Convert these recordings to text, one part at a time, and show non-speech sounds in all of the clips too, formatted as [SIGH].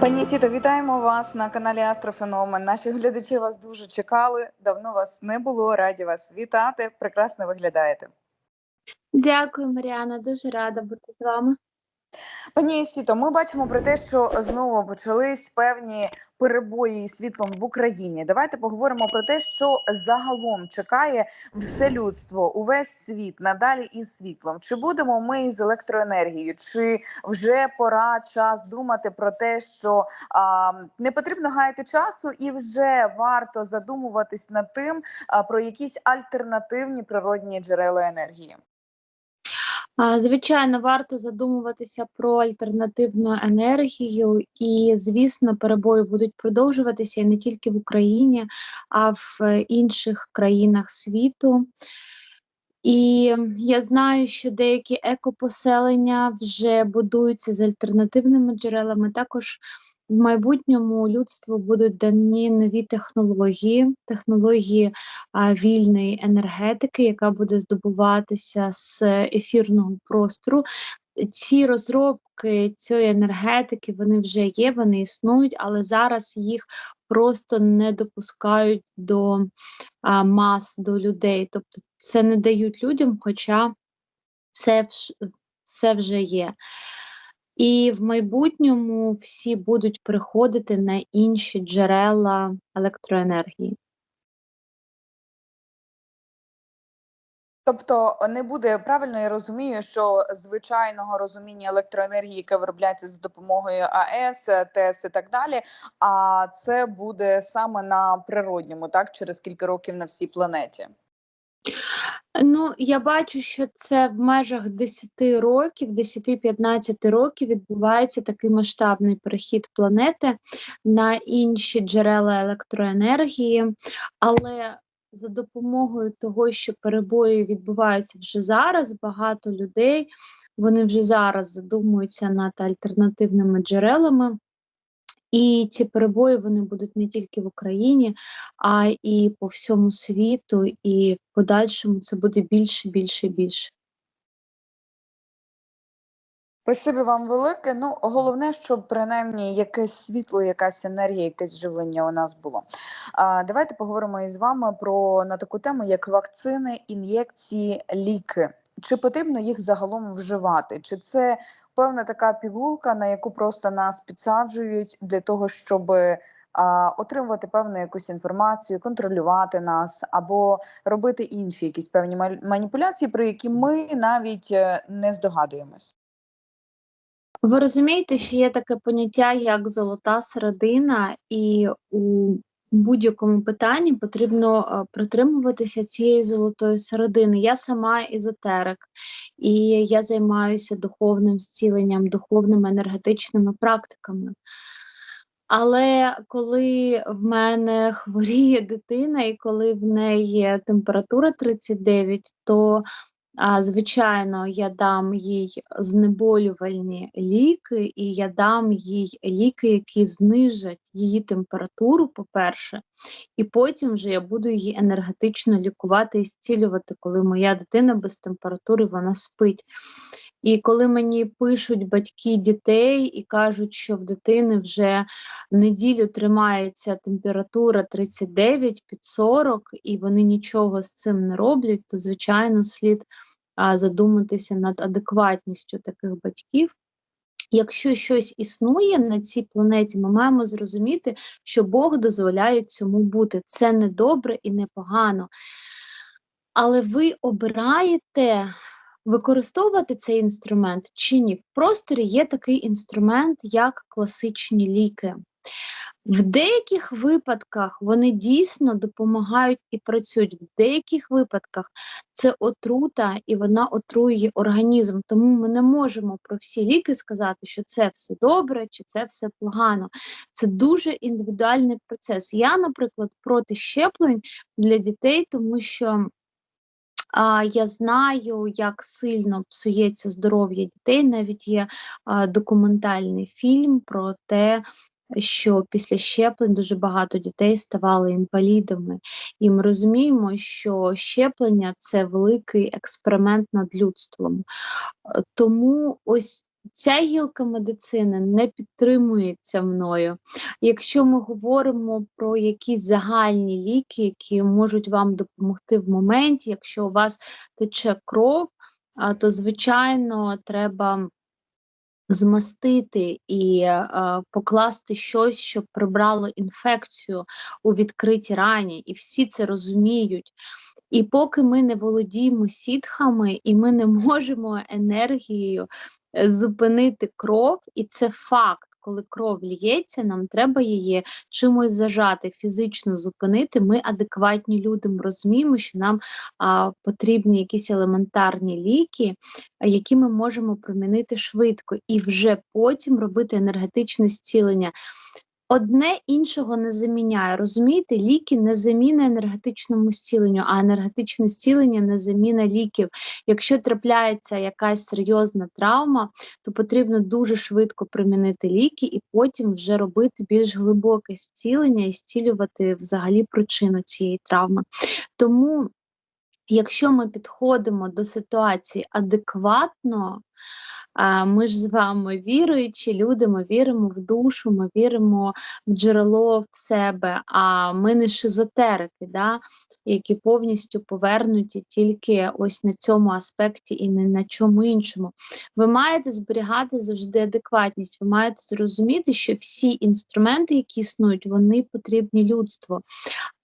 Пані Сіто, вітаємо вас на каналі Астрофеномен. Наші глядачі вас дуже чекали. Давно вас не було. Раді вас вітати. Прекрасно виглядаєте. Дякую, Маріана. Дуже рада бути з вами. Пані Сіто, ми бачимо про те, що знову почались певні перебої із світлом в Україні. Давайте поговоримо про те, що загалом чекає все людство, увесь світ надалі із світлом. Чи будемо ми із електроенергією? Чи вже пора час думати про те, що а, не потрібно гаяти часу, і вже варто задумуватись над тим, а, про якісь альтернативні природні джерела енергії? Звичайно, варто задумуватися про альтернативну енергію, і, звісно, перебої будуть продовжуватися і не тільки в Україні, а в інших країнах світу. І я знаю, що деякі екопоселення вже будуються з альтернативними джерелами. Також в майбутньому людству будуть дані нові технології, технології а, вільної енергетики, яка буде здобуватися з ефірного простору. Ці розробки цієї енергетики вони вже є, вони існують, але зараз їх просто не допускають до а, мас, до людей. Тобто це не дають людям, хоча це все вже є. І в майбутньому всі будуть приходити на інші джерела електроенергії. Тобто не буде правильно, я розумію, що звичайного розуміння електроенергії, яке виробляється за допомогою АЕС, ТЕС і так далі. А це буде саме на природньому, так через кілька років на всій планеті. Ну, я бачу, що це в межах 10 років, 10-15 років відбувається такий масштабний перехід планети на інші джерела електроенергії, але за допомогою того, що перебої відбуваються вже зараз, багато людей вони вже зараз задумуються над альтернативними джерелами. І ці перебої вони будуть не тільки в Україні, а і по всьому світу, і в подальшому це буде більше, більше, більше. Спасибі вам велике. Ну головне, щоб принаймні якесь світло, якась енергія, якесь живлення у нас було. А, давайте поговоримо із вами про на таку тему, як вакцини, ін'єкції, ліки. Чи потрібно їх загалом вживати? Чи це певна така пігулка, на яку просто нас підсаджують для того, щоб а, отримувати певну якусь інформацію, контролювати нас або робити інші якісь певні маніпуляції, про які ми навіть е, не здогадуємось? Ви розумієте, що є таке поняття як золота середина, і у будь-якому питанні потрібно е, притримуватися цієї золотої середини. Я сама езотерик, і я займаюся духовним зціленням, духовними енергетичними практиками. Але коли в мене хворіє дитина, і коли в неї температура 39, то звичайно, я дам їй знеболювальні ліки, і я дам їй ліки, які знижать її температуру, по-перше, і потім вже я буду її енергетично лікувати і зцілювати, коли моя дитина без температури вона спить. І коли мені пишуть батьки дітей і кажуть, що в дитини вже неділю тримається температура 39 під 40, і вони нічого з цим не роблять, то звичайно слід задуматися над адекватністю таких батьків. Якщо щось існує на цій планеті, ми маємо зрозуміти, що Бог дозволяє цьому бути. Це не добре і не погано. Але ви обираєте використовувати цей інструмент чи ні. В просторі є такий інструмент, як класичні ліки. В деяких випадках вони дійсно допомагають і працюють. В деяких випадках це отрута і вона отруює організм. Тому ми не можемо про всі ліки сказати, що це все добре чи це все погано. Це дуже індивідуальний процес. Я, наприклад, проти щеплень для дітей, тому що. Я знаю, як сильно псується здоров'я дітей. Навіть є документальний фільм про те, що після щеплень дуже багато дітей ставали інвалідами. І ми розуміємо, що щеплення це великий експеримент над людством. Е, Тому ось ця гілка медицини не підтримується мною. Якщо ми говоримо про якісь загальні ліки, які можуть вам допомогти в моменті, якщо у вас тече кров, то звичайно треба змастити і е, покласти щось, щоб прибрало інфекцію у відкритій рані, і всі це розуміють. І поки ми не володіємо сітхами, і ми не [LAUGHS] можемо енергією е, зупинити кров, і це факт. Коли кров лється, нам треба її чимось зажати, фізично зупинити. Ми адекватні люди, ми розуміємо, що нам а, потрібні якісь елементарні ліки, які ми можемо промінити швидко, і вже потім робити енергетичне зцілення. Одне іншого не заміняє. Розумієте, ліки не заміна енергетичному зціленню, а енергетичне зцілення не заміна ліків. Якщо трапляється якась серйозна травма, то потрібно дуже швидко примінити ліки і потім вже робити більш глибоке зцілення і зцілювати взагалі причину цієї травми. Тому, якщо ми підходимо до ситуації адекватно, Ми ж з вами віруючі люди, ми віримо в душу, ми віримо в джерело в себе, а ми не шизотерики, да? які повністю повернуті тільки ось на цьому аспекті і не на чому іншому. Ви маєте зберігати завжди адекватність, ви маєте зрозуміти, що всі інструменти, які існують, вони потрібні людству.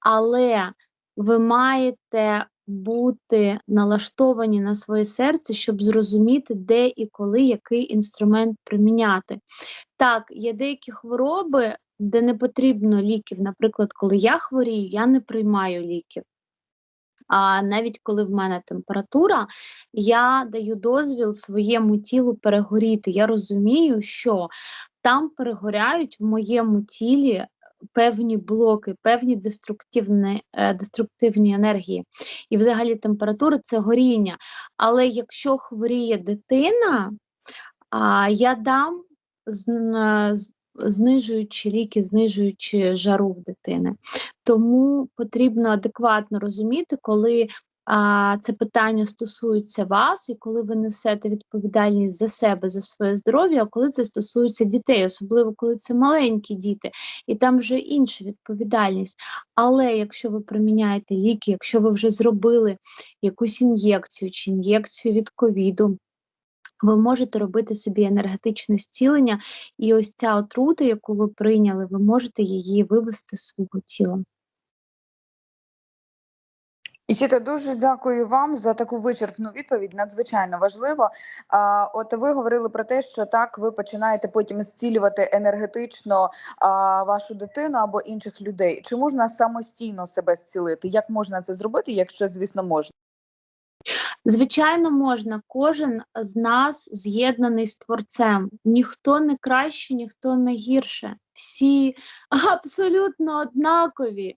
Але ви маєте бути налаштовані на своє серце, щоб зрозуміти, де і коли який інструмент приміняти. Так, є деякі хвороби, де не потрібно ліків. Наприклад, коли я хворію, я не приймаю ліків. А навіть коли в мене температура, я даю дозвіл своєму тілу перегоріти. Я розумію, що там перегоряють в моєму тілі певні блоки, певні деструктивні, е, деструктивні енергії. І взагалі температура це горіння. Але якщо хворіє дитина, я дам з- знижуючи ліки, знижуючи жару в дитини. Тому потрібно адекватно розуміти, коли а, це питання стосується вас, і коли ви несете відповідальність за себе, за своє здоров'я, а коли це стосується дітей, особливо коли це маленькі діти, і там вже інша відповідальність. Але якщо ви приміняєте ліки, якщо ви вже зробили якусь ін'єкцію чи ін'єкцію від ковіду. Ви можете робити собі енергетичне зцілення, і ось ця отрута, яку ви прийняли, ви можете її вивести з свого тіла. Ісіто, дуже дякую вам за таку вичерпну відповідь. Надзвичайно важливо. А, от ви говорили про те, що так ви починаєте потім зцілювати енергетично а, вашу дитину або інших людей. Чи можна самостійно себе зцілити? Як можна це зробити, якщо звісно можна? Звичайно, можна. Кожен з нас з'єднаний з творцем. Ніхто не краще, ніхто не гірше. Всі [LAUGHS] абсолютно однакові.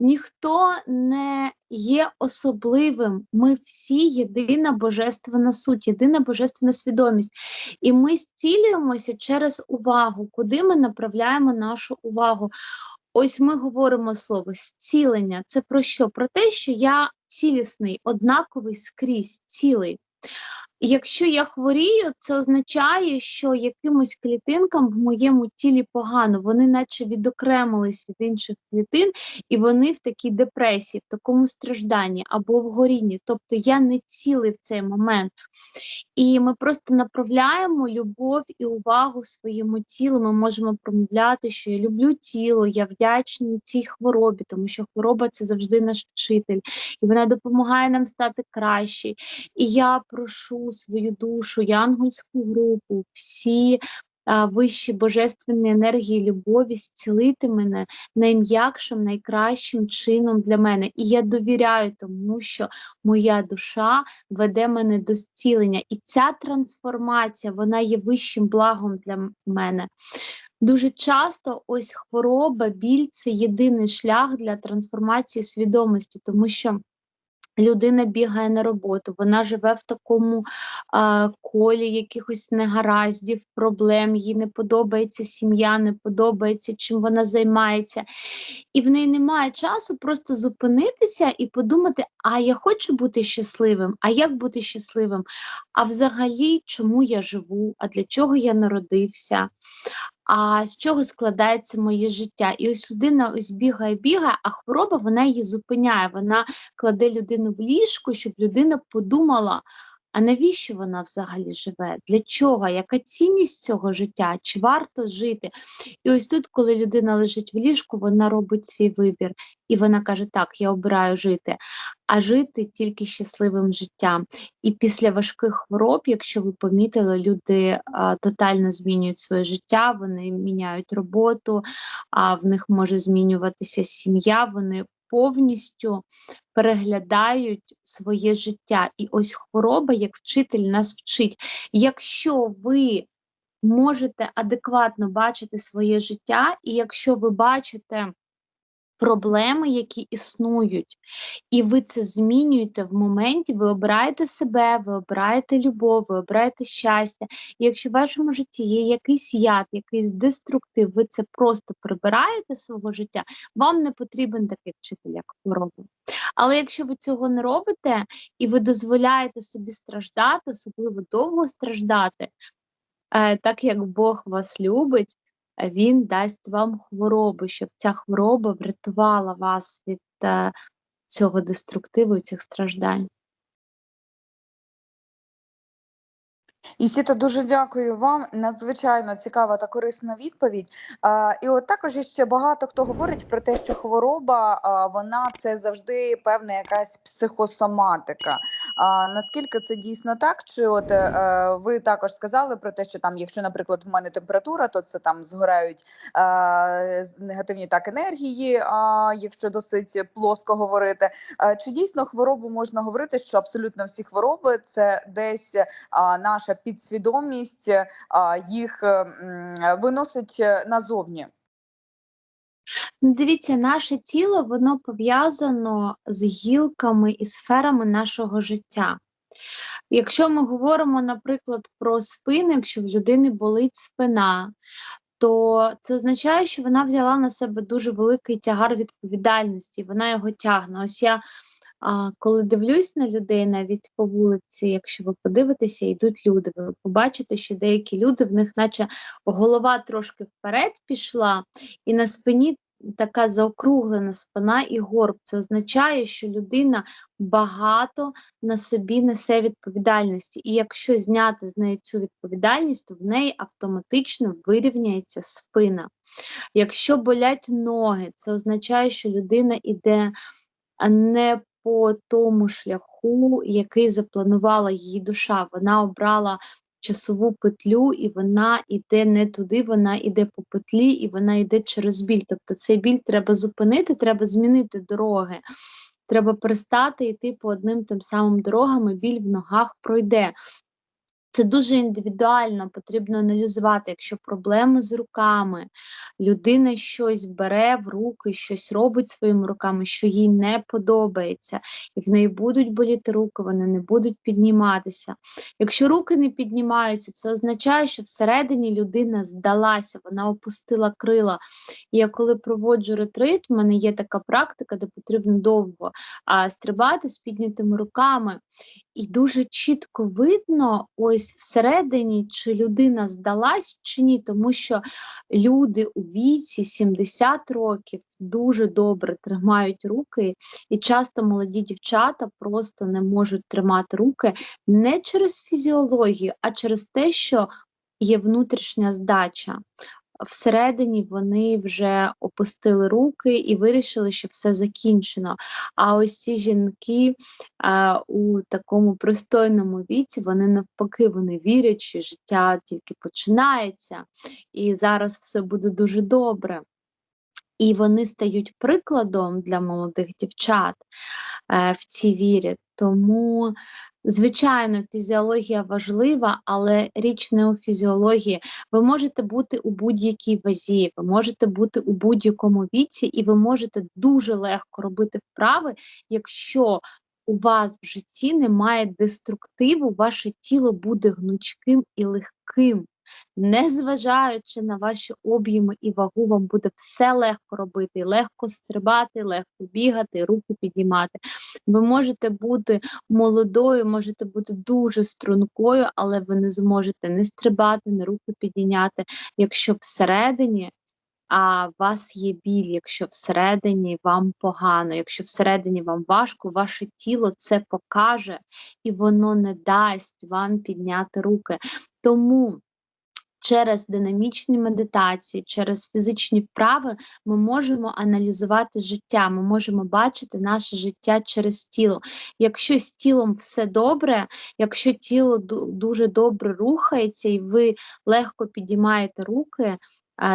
Ніхто не є особливим. Ми всі єдина божественна суть, єдина божественна свідомість. І ми зцілюємося через увагу, куди ми направляємо нашу увагу. Ось ми говоримо слово зцілення. Це про що? Про те, що я цілісний, однаковий скрізь, цілий. Якщо я хворію, це означає, що якимось клітинкам в моєму тілі погано, вони наче відокремились від інших клітин, і вони в такій депресії, в такому стражданні або в горінні. Тобто я не цілий в цей момент. І ми просто направляємо любов і увагу своєму тілу. Ми можемо промовляти, що я люблю тіло, я вдячна цій хворобі, тому що хвороба це завжди наш вчитель, і вона допомагає нам стати краще. І я прошу свою душу, янгольську групу, всі вищі божественні енергії любові зцілити мене найм'якшим, найкращим чином для мене. І я довіряю тому, що моя душа веде мене до зцілення. І ця трансформація вона є вищим благом для мене. Дуже часто ось хвороба, біль це єдиний шлях для трансформації свідомості, тому що людина бігає на роботу, вона живе в такому а, колі якихось негараздів, проблем, їй не подобається сім'я, не подобається, чим вона займається. І в неї немає часу просто зупинитися і подумати: а я хочу бути щасливим, а як бути щасливим? А взагалі, чому я живу? А для чого я народився? А з чого складається моє життя? І ось людина ось бігає, бігає, а хвороба вона її зупиняє. Вона кладе людину в ліжку, щоб людина подумала, а навіщо вона взагалі живе? Для чого? Яка цінність цього життя? Чи варто жити? І ось тут, коли людина лежить в ліжку, вона робить свій вибір, і вона каже: Так, я обираю жити, а жити тільки щасливим життям. І після важких хвороб, якщо ви помітили, люди а, тотально змінюють своє життя, вони міняють роботу, а в них може змінюватися сім'я, вони повністю переглядають своє життя. І ось хвороба, як вчитель, нас вчить. Якщо ви можете адекватно бачити своє життя, і якщо ви бачите проблеми, які існують, і ви це змінюєте в моменті, ви обираєте себе, ви обираєте любов, ви обираєте щастя. І якщо в вашому житті є якийсь яд, якийсь деструктив, ви це просто прибираєте з свого життя, вам не потрібен такий вчитель, як хвороба. Але якщо ви цього не робите і ви дозволяєте собі страждати, особливо довго страждати, е, так як Бог вас любить, Він дасть вам хворобу, щоб ця хвороба врятувала вас від е, цього деструктиву і цих страждань. Ісіто, дуже дякую вам. Надзвичайно цікава та корисна відповідь. А, і от також ще багато хто говорить про те, що хвороба а, вона це завжди певна якась психосоматика. А наскільки це дійсно так? Чи от е, ви також сказали про те, що там, якщо, наприклад, в мене температура, то це там згорають е, негативні так енергії, а якщо досить плоско говорити. Е, чи дійсно хворобу можна говорити, що абсолютно всі хвороби це десь а, наша підсвідомість а, їх е, виносить е, назовні? Ну, дивіться, наше тіло воно пов'язано з гілками і сферами нашого життя. Якщо ми говоримо, наприклад, про спину, якщо в людини болить спина, то це означає, що вона взяла на себе дуже великий тягар відповідальності, вона його тягне. Ось я коли дивлюсь на людей навіть по вулиці, якщо ви подивитеся, йдуть люди, ви побачите, що деякі люди, в них наче голова трошки вперед пішла, і на спині така заокруглена спина і горб. Це означає, що людина багато на собі несе відповідальності. І якщо зняти з неї цю відповідальність, то в неї автоматично вирівняється спина. Якщо болять ноги, це означає, що людина іде не по тому шляху, який запланувала її душа. Вона обрала часову петлю, і вона йде не туди, вона йде по петлі, і вона йде через біль. Тобто цей біль треба зупинити, треба змінити дороги. Треба перестати йти по одним тим самим дорогам, і біль в ногах пройде. Це дуже індивідуально, потрібно аналізувати, якщо проблеми з руками, людина щось бере в руки, щось робить своїми руками, що їй не подобається, і в неї будуть боліти руки, вони не будуть підніматися. Якщо руки не піднімаються, це означає, що всередині людина здалася, вона опустила крила. І я коли проводжу ретрит, в мене є така практика, де потрібно довго а, стрибати з піднятими руками. І дуже чітко видно, ось всередині, чи людина здалась чи ні, тому що люди у віці 70 років дуже добре тримають руки, і часто молоді дівчата просто не можуть тримати руки не через фізіологію, а через те, що є внутрішня здача всередині вони вже опустили руки і вирішили, що все закінчено. А ось ці жінки а, у такому пристойному віці, вони навпаки вони вірять, що життя тільки починається, і зараз все буде дуже добре. І вони стають прикладом для молодих дівчат е, в цій вірі. Тому, звичайно, фізіологія важлива, але річ не у фізіології. Ви можете бути у будь-якій вазі, ви можете бути у будь-якому віці, і ви можете дуже легко робити вправи, якщо у вас в житті немає деструктиву, ваше тіло буде гнучким і легким. Незважаючи на ваші об'єми і вагу, вам буде все легко робити, легко стрибати, легко бігати, руки піднімати. Ви можете бути молодою, можете бути дуже стрункою, але ви не зможете не стрибати, не руки підняти, якщо всередині а, вас є біль, якщо всередині вам погано, якщо всередині вам важко, ваше тіло це покаже і воно не дасть вам підняти руки. Тому через динамічні медитації, через фізичні вправи ми можемо аналізувати життя, ми можемо бачити наше життя через тіло. Якщо з тілом все добре, якщо тіло ду- дуже добре рухається і ви легко підіймаєте руки,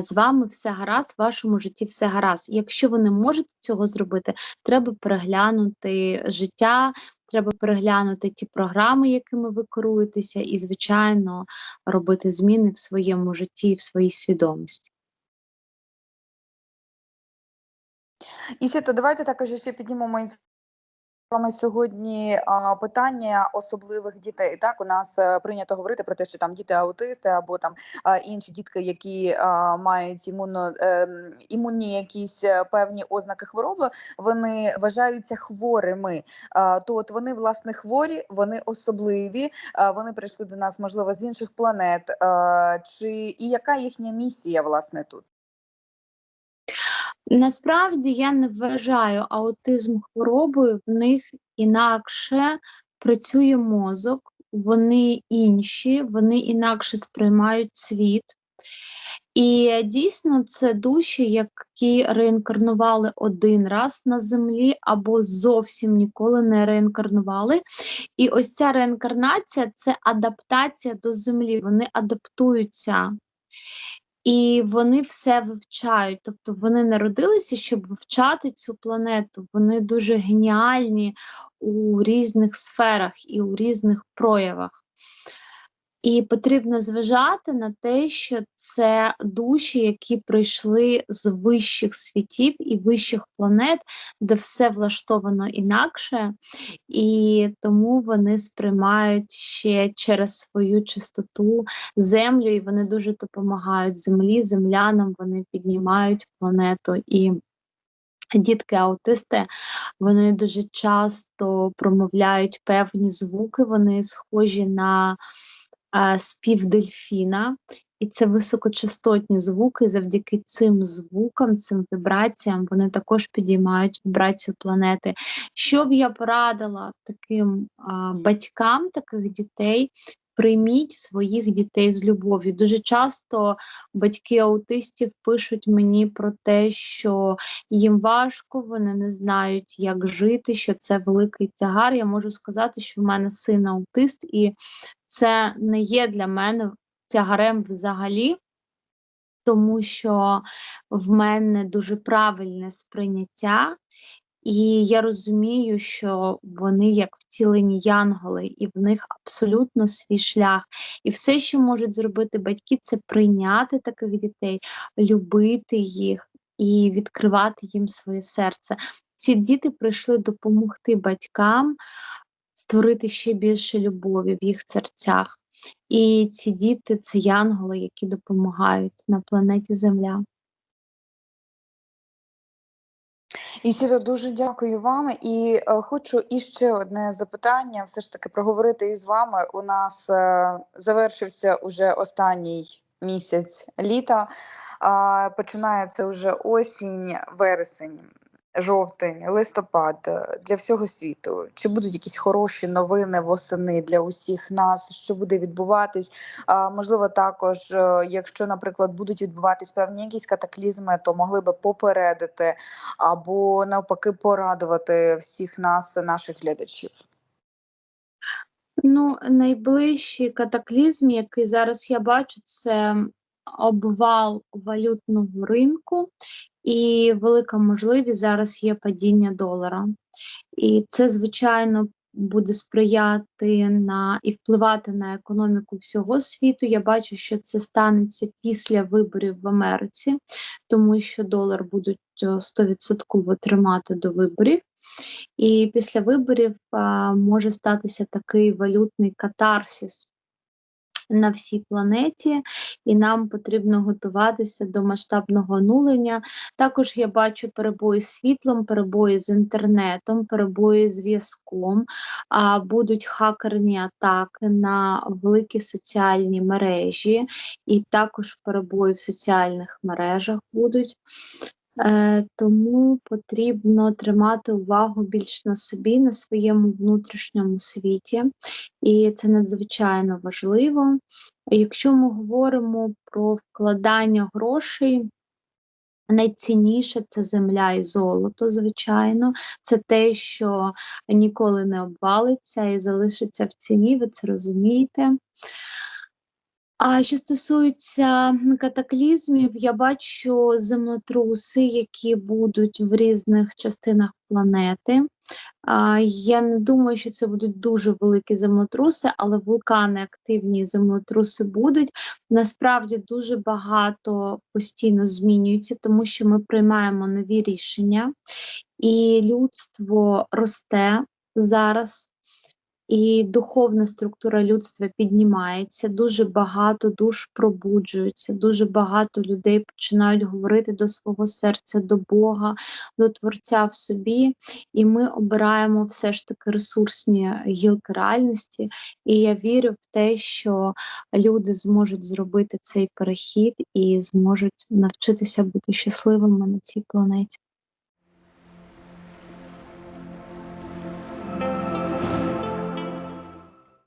з вами все гаразд, в вашому житті все гаразд. Якщо ви не можете цього зробити, треба переглянути життя, треба переглянути ті програми, якими ви керуєтеся, і, звичайно, робити зміни в своєму житті, в своїй свідомості. І Світо, давайте також ще піднімемо вами сьогодні питання особливих дітей. Так, у нас е, прийнято говорити про те, що там діти аутисти або там інші дітки, які мають імуно, ем, імунні якісь е, певні ознаки хвороби, вони вважаються хворими. То от вони власне хворі, вони особливі, вони прийшли до нас, можливо, з інших планет. Чи і яка їхня місія власне тут? Насправді я не вважаю аутизм хворобою, в них інакше працює мозок, вони інші, вони інакше сприймають світ. І дійсно це душі, які реінкарнували один раз на землі, або зовсім ніколи не реінкарнували. І ось ця реінкарнація це адаптація до землі. Вони адаптуються. І вони все вивчають, тобто вони народилися, щоб вивчати цю планету. Вони дуже геніальні у різних сферах і у різних проявах. І потрібно зважати на те, що це душі, які прийшли з вищих світів і вищих планет, де все влаштовано інакше, і тому вони сприймають ще через свою чистоту землю, і вони дуже допомагають землі, землянам, вони піднімають планету. І дітки-аутисти вони дуже часто промовляють певні звуки, вони схожі на спів дельфіна. І це високочастотні звуки. Завдяки цим звукам, цим вібраціям, вони також підіймають вібрацію планети. Що б я порадила таким а, батькам таких дітей? Прийміть своїх дітей з любов'ю. Дуже часто батьки аутистів пишуть мені про те, що їм важко, вони не знають, як жити, що це великий тягар. Я можу сказати, що в мене син аутист, і це не є для мене тягарем взагалі, тому що в мене дуже правильне сприйняття, і я розумію, що вони як втілені янголи, і в них абсолютно свій шлях. І все, що можуть зробити батьки, це прийняти таких дітей, любити їх і відкривати їм своє серце. Ці діти прийшли допомогти батькам створити ще більше любові в їх серцях. І ці діти це янголи, які допомагають на планеті Земля. Ісіро, дуже дякую вам. І е, хочу іще одне запитання, все ж таки проговорити із вами. У нас е, завершився уже останній місяць літа, а починається вже осінь, вересень. Жовтень, листопад е, для всього світу. Чи будуть якісь хороші новини восени для усіх нас? Що буде відбуватись? А, можливо, також, е, якщо, наприклад, будуть відбуватись певні якісь катаклізми, то могли би попередити або навпаки порадувати всіх нас, наших глядачів. Ну, найближчий катаклізм, який зараз я бачу, це обвал валютного ринку, і велика можливість зараз є падіння долара. І це, звичайно, буде сприяти на і впливати на економіку всього світу. Я бачу, що це станеться після виборів в Америці, тому що долар будуть е, стовідсотково тримати до виборів. І після виборів а, може статися такий валютний катарсис на всій планеті, і нам потрібно готуватися до масштабного онулення. Також я бачу перебої з світлом, перебої з інтернетом, перебої з зв'язком, а будуть хакерні атаки на великі соціальні мережі, і також перебої в соціальних мережах будуть. Е, тому потрібно тримати увагу більш на собі, на своєму внутрішньому світі, і це надзвичайно важливо. Якщо ми говоримо про вкладання грошей, найцінніше це земля і золото, звичайно, це те, що ніколи не обвалиться і залишиться в ціні, ви це розумієте. А що стосується катаклізмів, я бачу землетруси, які будуть в різних частинах планети. Я не думаю, що це будуть дуже великі землетруси, але вулкани активні землетруси будуть. Насправді дуже багато постійно змінюється, тому що ми приймаємо нові рішення, і людство росте зараз. І духовна структура людства піднімається, дуже багато душ пробуджуються, дуже багато людей починають говорити до свого серця, до Бога, до Творця в собі, і ми обираємо все ж таки ресурсні гілки реальності. І я вірю в те, що люди зможуть зробити цей перехід і зможуть навчитися бути щасливими на цій планеті.